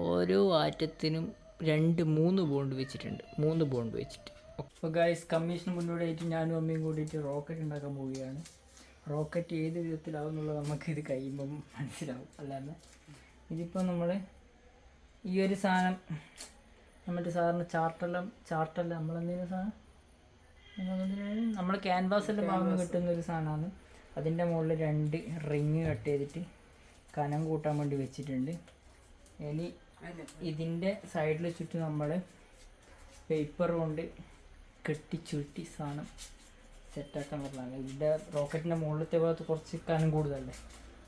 ഓരോ ആറ്റത്തിനും രണ്ട് മൂന്ന് ബോണ്ട് വെച്ചിട്ടുണ്ട്. മൂന്ന് ബോണ്ട് വെച്ചിട്ട്. അപ്പോൾ ഗായ്സ് കമ്മീഷന് മുന്നോടിയായിട്ട് ഞാനും അമ്മയും കൂടിയിട്ട് റോക്കറ്റ് ഉണ്ടാക്കാൻ പോവുകയാണ്. റോക്കറ്റ് ഏത് വിധത്തിലാവും എന്നുള്ളത് നമുക്ക് ഇത് കഴിയുമ്പം മനസ്സിലാവും. അല്ലാതെ ഇതിപ്പോൾ നമ്മൾ ഈ ഒരു സാധനം നമ്മുടെ സാധാരണ ചാർട്ടെല്ലാം ചാർട്ടല്ല നമ്മളെന്തെങ്കിലും സാധനം? നമ്മൾ ക്യാൻവാസ് എല്ലാം വാങ്ങുമ്പോൾ കിട്ടുന്ന ഒരു സാധനമാണ്. അതിന്റെ മുകളിൽ രണ്ട് റിങ് കട്ട് ചെയ്തിട്ട് കനം കൂട്ടാൻ വേണ്ടി വെച്ചിട്ടുണ്ട്. ഇനി ഇതിന്റെ സൈഡിൽ ചുറ്റും നമ്മൾ പേപ്പർ കൊണ്ട് കെട്ടി ചുരുട്ടി സാധനം സെറ്റാക്കാൻ പറ്റില്ല ഇതിന്റെ റോക്കറ്റിന്റെ മുകളിലത്തെ ഭാഗത്ത് കുറച്ച് കനം കൂടുതലല്ലേ?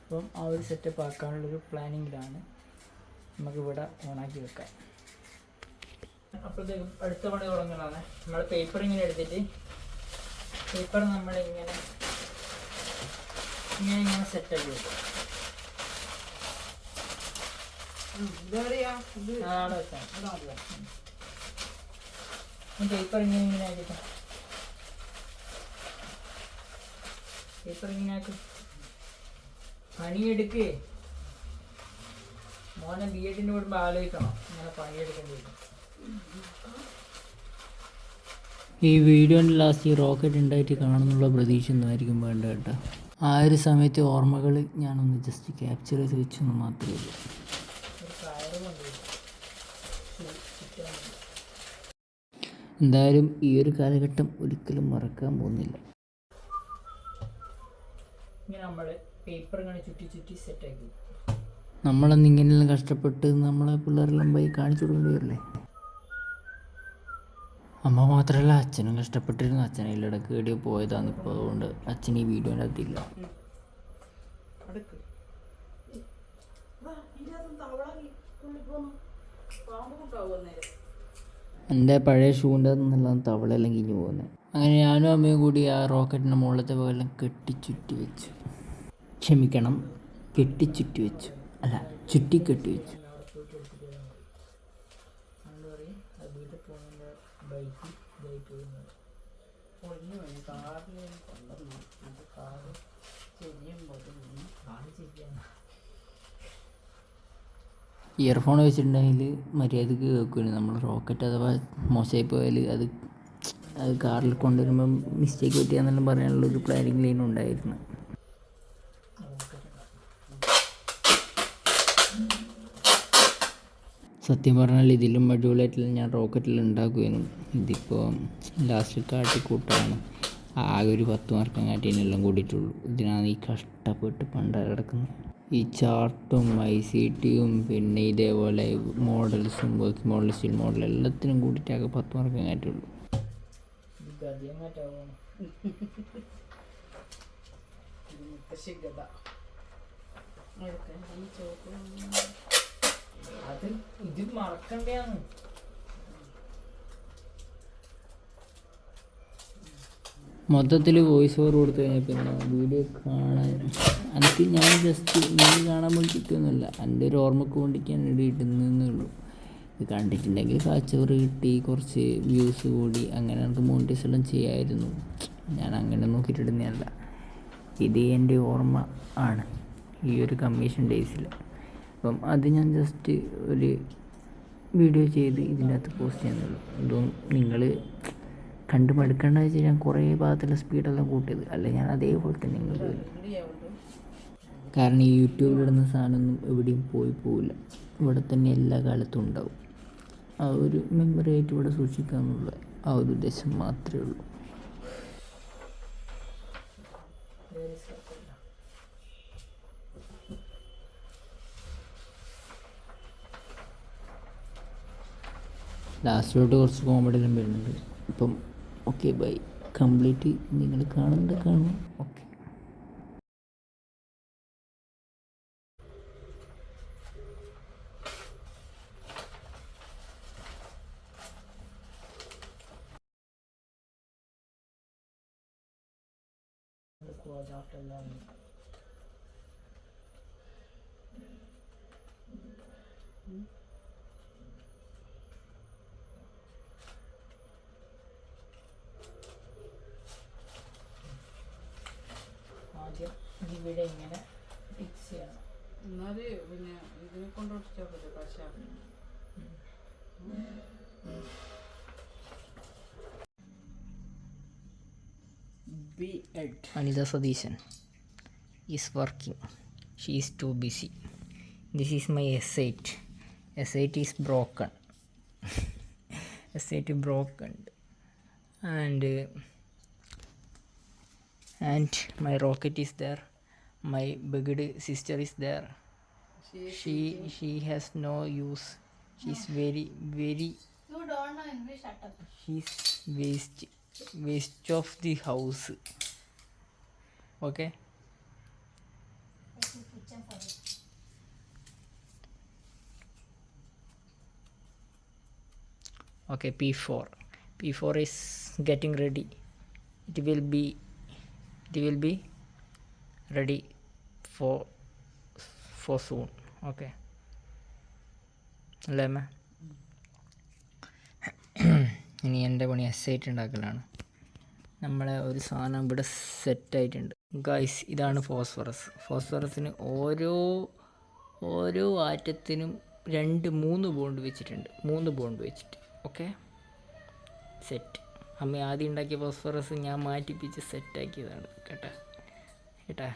അപ്പം ആ ഒരു സെറ്റപ്പ് ആക്കാനുള്ളൊരു പ്ലാനിങ്ങിലാണ് നമുക്കിവിടെ ഓണാക്കി വെക്കാം അപ്പോഴത്തേക്കും അടുത്ത പണി തുടങ്ങലാണ് നമ്മൾ പേപ്പർ ഇങ്ങനെ എടുത്തിട്ട് പേപ്പർ നമ്മളിങ്ങനെ ഇങ്ങനെ ഇങ്ങനെ സെറ്റാക്കി വെക്കും ആ, പേപ്പർ ഇങ്ങനെ ഇങ്ങനെ പേപ്പർ ഇങ്ങനെ പണിയെടുക്കേ. മോനെ ബി എഡിന് വിടുമ്പോൾ ആലോചിക്കണം. ഇങ്ങനെ പണിയെടുക്കേണ്ടി ഈ വീഡിയോന്റെ ലാസ്റ്റ് ഈ റോക്കറ്റ് ഉണ്ടായിട്ട് കാണുന്നുള്ള പ്രതീക്ഷ ഒന്നായിരിക്കും വേണ്ട കേട്ടോ. ആ ഒരു സമയത്ത് ഓർമ്മകൾ ഞാനൊന്ന് ജസ്റ്റ് ക്യാപ്ചർ ചെയ്ത് വെച്ചെന്ന് മാത്രമേ ഉള്ളൂ. എന്തായാലും ഈ ഒരു കാലഘട്ടം ഒരിക്കലും മറക്കാൻ പോകുന്നില്ല. ഇങ്ങനെ നമ്മൾ പേപ്പർ ഇങ്ങനെ ചുറ്റി ചുറ്റി സെറ്റാക്കി നമ്മളന്ന് ഇങ്ങനെയെല്ലാം കഷ്ടപ്പെട്ട് നമ്മളെ പിള്ളേരെല്ലാം പോയി കാണിച്ചു കൊടുക്കേണ്ടി വരില്ലേ അമ്മ മാത്രമല്ല അച്ഛനും കഷ്ടപ്പെട്ടിരുന്നു. അച്ഛനെ ഇടയ്ക്ക് എവിടെയോ പോയതാന്ന് ഇപ്പോൾ അതുകൊണ്ട് അച്ഛൻ ഈ വീഡിയോന്റെ അകത്തില്ല എന്റെ പഴയ ഷൂന്റെ നിന്നെല്ലാം തവളയെല്ലാം കിഞ്ഞു പോകുന്നത്. അങ്ങനെ ഞാനും അമ്മയും കൂടി ആ റോക്കറ്റിന്റെ മുകളിലത്തെ പോലെല്ലാം കെട്ടിച്ചുറ്റി വെച്ചു. ക്ഷമിക്കണം കെട്ടിച്ചുറ്റി വെച്ചു. അല്ല ചുറ്റി കെട്ടി ഇയർഫോൺ വെച്ചിട്ടുണ്ടെങ്കിൽ മര്യാദയ്ക്ക് കേൾക്കില്ല നമ്മൾ റോക്കറ്റ് അഥവാ മോശമായി പോയാൽ അത് അത് കാറിൽ കൊണ്ടുവരുമ്പം മിസ്റ്റേക്ക് പറ്റിയാന്നെല്ലാം പറയാനുള്ള ഒരു പ്ലാനിങ് ലൈൻ ഉണ്ടായിരുന്നു. സത്യം പറഞ്ഞാൽ ഇതിലും അടിപൊളിയായിട്ടുള്ള ഞാൻ റോക്കറ്റിൽ ഉണ്ടാക്കുമായിരുന്നു ഇതിപ്പോൾ ലാസ്റ്റ് കാട്ടിക്കൂട്ടാണ് ആകെ ഒരു പത്ത് മാർക്കം കാട്ടിയെല്ലാം കൂടിയിട്ടുള്ളൂ. ഇതിനാണ് ഈ കഷ്ടപ്പെട്ട് പണ്ട കിടക്കുന്നത് ഈ ചാർട്ടും ഐ സി ടിയും പിന്നെ ഇതേപോലെ മോഡൽസും വർക്ക് മോഡൽ സ്റ്റിൽ മോഡൽ എല്ലാത്തിനും കൂടിയിട്ട് ആകെ പത്ത് മാർക്ക് കാറ്റുള്ളൂ അത് ഇത് മറക്കണ്ടേന്ന് മൊത്തത്തിൽ വോയിസ് ഓവർ കൊടുത്തു കഴിഞ്ഞാൽ പിന്നെ വീഡിയോ കാണാൻ എനിക്ക് ഞാൻ ജസ്റ്റ് നീ കാണാൻ വേണ്ടി കിട്ടുന്നില്ല എന്റെ ഒരു ഓർമ്മക്ക് വേണ്ടിക്കാൻ വേണ്ടി ഇടുന്നേ ഉള്ളൂ. ഇത് കണ്ടിട്ടുണ്ടെങ്കിൽ കാച്ചവറ് കിട്ടി കുറച്ച് വ്യൂസ് കൂടി അങ്ങനെ നമുക്ക് മോണിറ്റൈസ് എല്ലാം ചെയ്യായിരുന്നു. ഞാൻ അങ്ങനെ നോക്കിയിട്ടിടുന്നതല്ല. ഇത് എന്റെ ഓർമ്മ ആണ് ഈ ഒരു കമ്മീഷൻ ഡേയ്സിൽ അപ്പം അത് ഞാൻ ജസ്റ്റ് ഒരു വീഡിയോ ചെയ്ത് ഇതിന്റെ അകത്ത് പോസ്റ്റ് ചെയ്യുന്നുള്ളൂ. ഇതും നിങ്ങൾ കണ്ട് മടുക്കേണ്ട വെച്ചാൽ ഞാൻ കുറേ ഭാഗത്തുള്ള സ്പീഡെല്ലാം കൂട്ടിയത്. അല്ല ഞാൻ അതേപോലെ തന്നെ നിങ്ങൾ കാരണം ഈ യൂട്യൂബിലിടുന്ന സാധനമൊന്നും എവിടെയും പോയി പോവില്ല. ഇവിടെ തന്നെ എല്ലാ കാലത്തും ഉണ്ടാവും. ആ ഒരു മെമ്മറി ആയിട്ട് ഇവിടെ സൂക്ഷിക്കുക എന്നുള്ള ആ ഒരു ഉദ്ദേശം മാത്രമേ ഉള്ളൂ. ലാസ്റ്റിലോട്ട് കുറച്ച് കോമഡി എല്ലാം വരുന്നുണ്ട്. അപ്പം ഓക്കെ ബൈ കംപ്ലീറ്റ് നിങ്ങൾ കാണുന്നുണ്ട് കാണും. ഓക്കെ ആദ്യം ഇവിടെ ഇങ്ങനെ ഫിക്സ് ചെയ്യണം. എന്നാൽ പിന്നെ ഇതിനെ കൊണ്ട് ഒട്ടിച്ചാൽ പറ്റും പശ. Anitha Satheesan is working she is too busy this is my S eight S eight is broken S eight broken and and my rocket is the My begged sister is there. She is She she has no use. She's very very You don't know English at all. she's waste waste of the house. Okay? Okay, P4. P4 is getting ready. It will be it will be ready for for soon okay. അല്ലേ അമ്മ? ഇനി എന്റെ പണി S IIT ഉണ്ടാക്കലാണ്. നമ്മളെ ഒരു സാധനം ഇവിടെ സെറ്റായിട്ടുണ്ട് ഗൈസ് ഇതാണ് ഫോസ്ഫറസ് ഫോസ്ഫറസിന് ഓരോ ഓരോ ആറ്റത്തിനും രണ്ട് മൂന്ന് ബോണ്ട് വെച്ചിട്ടുണ്ട്. മൂന്ന് ബോണ്ട് വെച്ചിട്ട്. ഓക്കെ സെറ്റ് അമ്മ ആദ്യം ഉണ്ടാക്കിയ ഫോസ്ഫറസ് ഞാൻ മാറ്റിപ്പിച്ച് സെറ്റാക്കിയതാണ് കേട്ടാ? കേട്ടാ